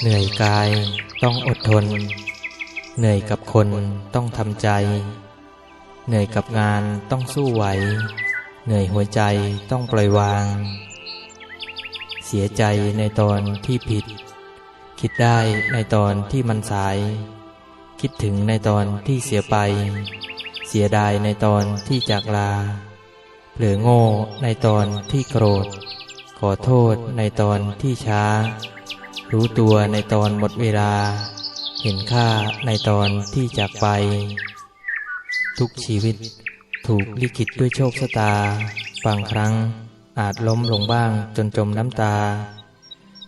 เหนื่อยกายต้องอดทน เหนื่อยกับคนต้องทำใจ เหนื่อยกับงานต้องสู้ไหว เหนื่อยหัวใจต้องปล่อยวาง เสียใจในตอนที่ผิด คิดได้ในตอนที่มันสาย คิดถึงในตอนที่เสียไป เสียดายในตอนที่จากลาเผลอโง่ในตอนที่โกรธ ขอโทษในตอนที่ช้า รู้ตัวในตอนหมดเวลา เห็นค่าในตอนที่จากไป ทุกชีวิตถูกลิขิตด้วยโชคชะตา บางครั้งอาจล้มลงบ้างจนจมน้ำตา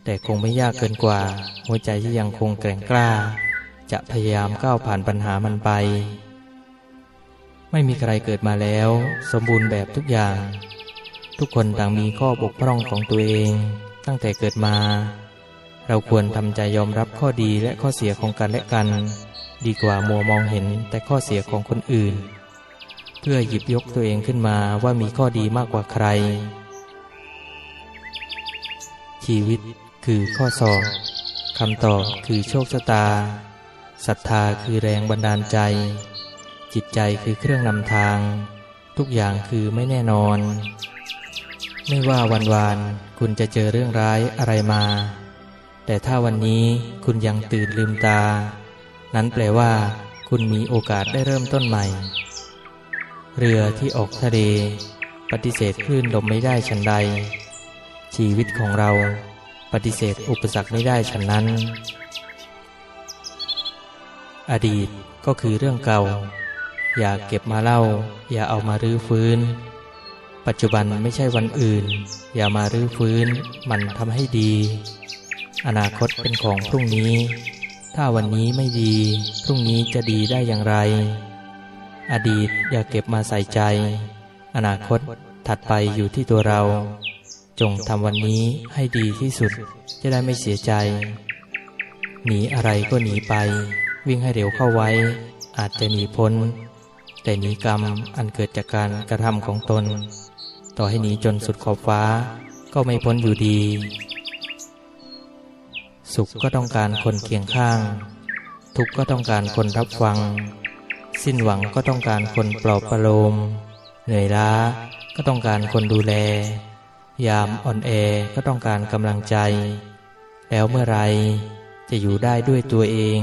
แต่คงไม่ยากเกินกว่า หัวใจที่ยังคงแกร่งกล้า จะพยายามก้าวผ่านปัญหามันไป ไม่มีใครเกิดมาแล้ว สมบูรณ์แบบทุกอย่าง ทุกคนต่างมีข้อบกพร่องของตัวเอง ตั้งแต่เกิดมา เราควรทำใจยอมรับข้อดีและข้อเสียของกันและกัน ดีกว่ามัวมองเห็นแต่ข้อเสียของคนอื่น เพื่อหยิบยกตัวเองขึ้นมาว่ามีข้อดีมากกว่าใคร ชีวิตคือข้อสอบคำตอบคือโชคชะตาศรัทธาคือแรงบันดาลใจ จิตใจคือเครื่องนำทาง ทุกอย่างคือไม่แน่นอน ไม่ว่าวันวานคุณจะเจอเรื่องร้ายอะไรมา แต่ถ้าวันนี้คุณยังตื่นลืมตา นั้นแปลว่า คุณมีโอกาสได้เริ่มต้นใหม่ เรือที่ออกทะเล ปฏิเสธคลื่นลมไม่ได้ฉันใด ชีวิตของเราปฏิเสธอุปสรรคไม่ได้ฉันนั้น อดีตก็คือเรื่องเก่า อย่าเก็บมาเล่า อย่าเอามารื้อฟื้น ปัจจุบันไม่ใช่วันอื่น อย่ามารื้อฟื้น มันทำให้ดี อนาคตเป็นของพรุ่งนี้ ถ้าวันนี้ไม่ดี พรุ่งนี้จะดีได้อย่างไร อดีตอย่าเก็บมาใส่ใจ อนาคตถัดไปอยู่ที่ตัวเรา จงทำวันนี้ให้ดีที่สุดจะได้ไม่เสียใจ หนีอะไรก็หนีไป วิ่งให้เร็วเข้าไว้ อาจจะหนีพ้น แต่หนีกรรมอันเกิดจากการกระทำของตน ต่อให้หนีจนสุดขอบฟ้าก็ไม่พ้นอยู่ดี สุขก็ต้องการคนเคียงข้าง ทุกข์ก็ต้องการคนรับฟัง สิ้นหวังก็ต้องการคนปลอบประโลม เหนื่อยล้าก็ต้องการคนดูแล ยามอ่อนแอก็ต้องการกำลังใจ แล้วเมื่อไรจะอยู่ได้ด้วยตัวเอง